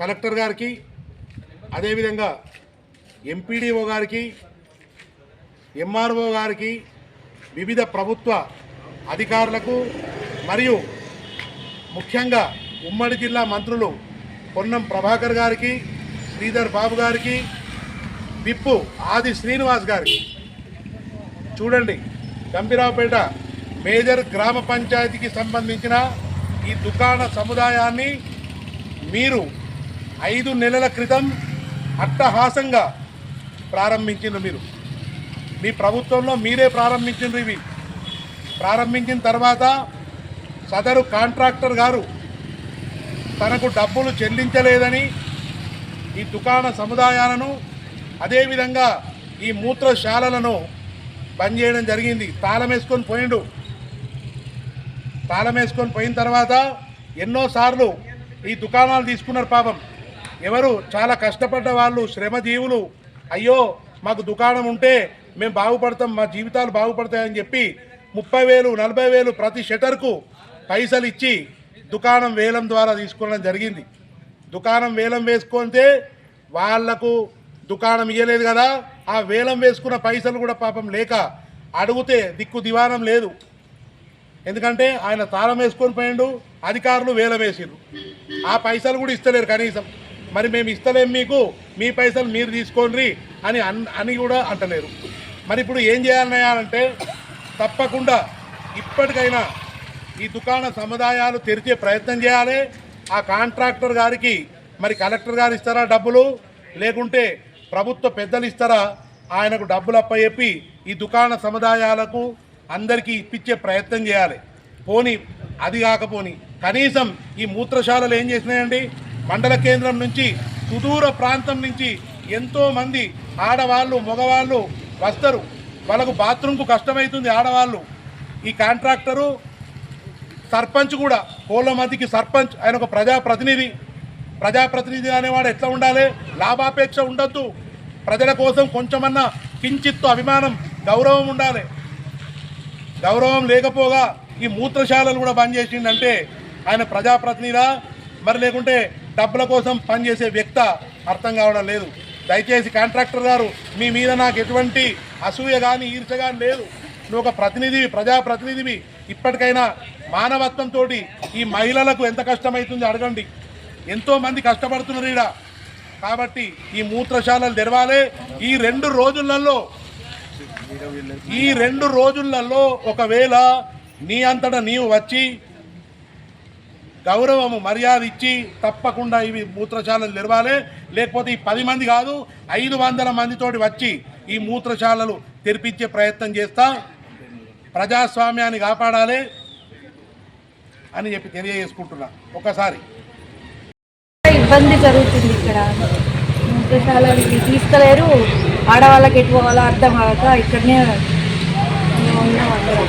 Collector గారికి అదేవిధంగా MPDO గారికి ఎంఆర్ఓ గారికి వివిధ ప్రభుత్వ అధికారులకు మరియు ముఖ్యంగా ఉమ్మడి జిల్లా మంత్రులు పొన్నం ప్రభాకర్ గారికి శ్రీధర్ బాబు గారికి విప్పు ఆది శ్రీనివాస్ గారికి. చూడండి గంభీరావుపేట మేజర్ గ్రామ పంచాయతీకి సంబంధించిన ఈ దుకాణ సముదాయాన్ని మీరు ఐదు నెలల క్రితం అట్టహాసంగా ప్రారంభించిండ్రు మీరు. మీ ప్రభుత్వంలో మీరే ప్రారంభించిండ్రు ఇవి. ప్రారంభించిన తర్వాత సదరు కాంట్రాక్టర్ గారు తనకు డబ్బులు చెల్లించలేదని ఈ దుకాణ సముదాయాలను అదేవిధంగా ఈ మూత్రశాలలను బంద్ చేయడం జరిగింది. తాళం వేసుకొని పోయిండు. తాళం వేసుకొని పోయిన తర్వాత ఎన్నోసార్లు ఈ దుకాణాలు తీసుకున్నారు పాపం. ఎవరు చాలా కష్టపడ్డ వాళ్ళు శ్రమజీవులు. అయ్యో మాకు దుకాణం ఉంటే మేము బాగుపడతాం మా జీవితాలు బాగుపడతాయని చెప్పి ముప్పై వేలు నలభై వేలు ప్రతి షటర్కు పైసలు ఇచ్చి దుకాణం వేలం ద్వారా తీసుకోవడం జరిగింది. దుకాణం వేలం వేసుకుంటే వాళ్ళకు దుకాణం ఇవ్వలేదు కదా ఆ వేలం వేసుకున్న పైసలు కూడా పాపం లేక అడిగితే దిక్కు దివానం లేదు. ఎందుకంటే ఆయన తాళం వేసుకొని పోయిండు అధికారులు వేలం వేసిండ్రు. ఆ పైసలు కూడా ఇస్తలేరు కనీసం. మరి మేము ఇస్తలేం మీకు మీ పైసలు మీరు తీసుకోండి అని అన్- అని కూడా అంటలేరు. మరి ఇప్పుడు ఏం చేయాలన్నాయంటే తప్పకుండా ఇప్పటికైనా ఈ దుకాణ సముదాయాలు తెరిచే ప్రయత్నం చేయాలి. ఆ కాంట్రాక్టర్ గారికి మరి కలెక్టర్ గారు ఇస్తారా డబ్బులు? లేకుంటే ప్రభుత్వ పెద్దలు ఇస్తారా? ఆయనకు డబ్బులు అప్పచెప్పి ఈ దుకాణ సముదాయాలకు అందరికీ ఇప్పించే ప్రయత్నం చేయాలి. పోని అది కాకపోని కనీసం ఈ మూత్రశాలలు ఏం చేసినాయండి? మండల కేంద్రం నుంచి సుదూర ప్రాంతం నుంచి ఎంతో మంది ఆడవాళ్ళు మగవాళ్ళు వస్తారు. వాళ్ళకు బాత్రూమ్కు కష్టమవుతుంది ఆడవాళ్ళు. ఈ కాంట్రాక్టరు సర్పంచ్ కూడా కోళ్ళమతికి సర్పంచ్ ఆయన ఒక ప్రజాప్రతినిధి. ప్రజాప్రతినిధి అనేవాడు ఎట్లా ఉండాలి? లాభాపేక్ష ఉండొద్దు. ప్రజల కోసం కొంచెమన్నా కించిత్తు అభిమానం గౌరవం ఉండాలి. గౌరవం లేకపోగా ఈ మూత్రశాలలు కూడా బంద్ చేసిండంటే ఆయన ప్రజాప్రతినిధా? మరి లేకుంటే డబ్బుల కోసం పనిచేసే వ్యక్త అర్థం కావడం లేదు. దయచేసి కాంట్రాక్టర్ గారు మీ మీద నాకు ఎటువంటి అసూయ కానీ ఈర్చ కానీ లేదు. నువ్వు ఒక ప్రతినిధివి ప్రజాప్రతినిధివి. ఇప్పటికైనా మానవత్వంతో ఈ మహిళలకు ఎంత కష్టమవుతుందో అడగండి. ఎంతోమంది కష్టపడుతున్నారు ఈడ. కాబట్టి ఈ మూత్రశాలలు తెరవాలి. ఈ రెండు రోజులలో ఈ రెండు రోజులలో ఒకవేళ నీ అంతటా నీవు వచ్చి గౌరవము మర్యాద ఇచ్చి తప్పకుండా ఇవి మూత్రశాలలు తెరవాలి. లేకపోతే ఈ పది మంది కాదు ఐదు వందల మందితోటి వచ్చి ఈ మూత్రశాలలు తెరిపించే ప్రయత్నం చేస్తా. ప్రజాస్వామ్యాన్ని కాపాడాలి అని చెప్పి తెలియజేసుకుంటున్నా. ఒకసారి. ఇబ్బంది జరుగుతుంది ఇక్కడ. మూత్రశాలలు తీసుకోలేరు ఆడవాళ్ళకి ఎటు పోవాలో అర్థం కాక ఇక్కడనే ఉన్నాం అందరం.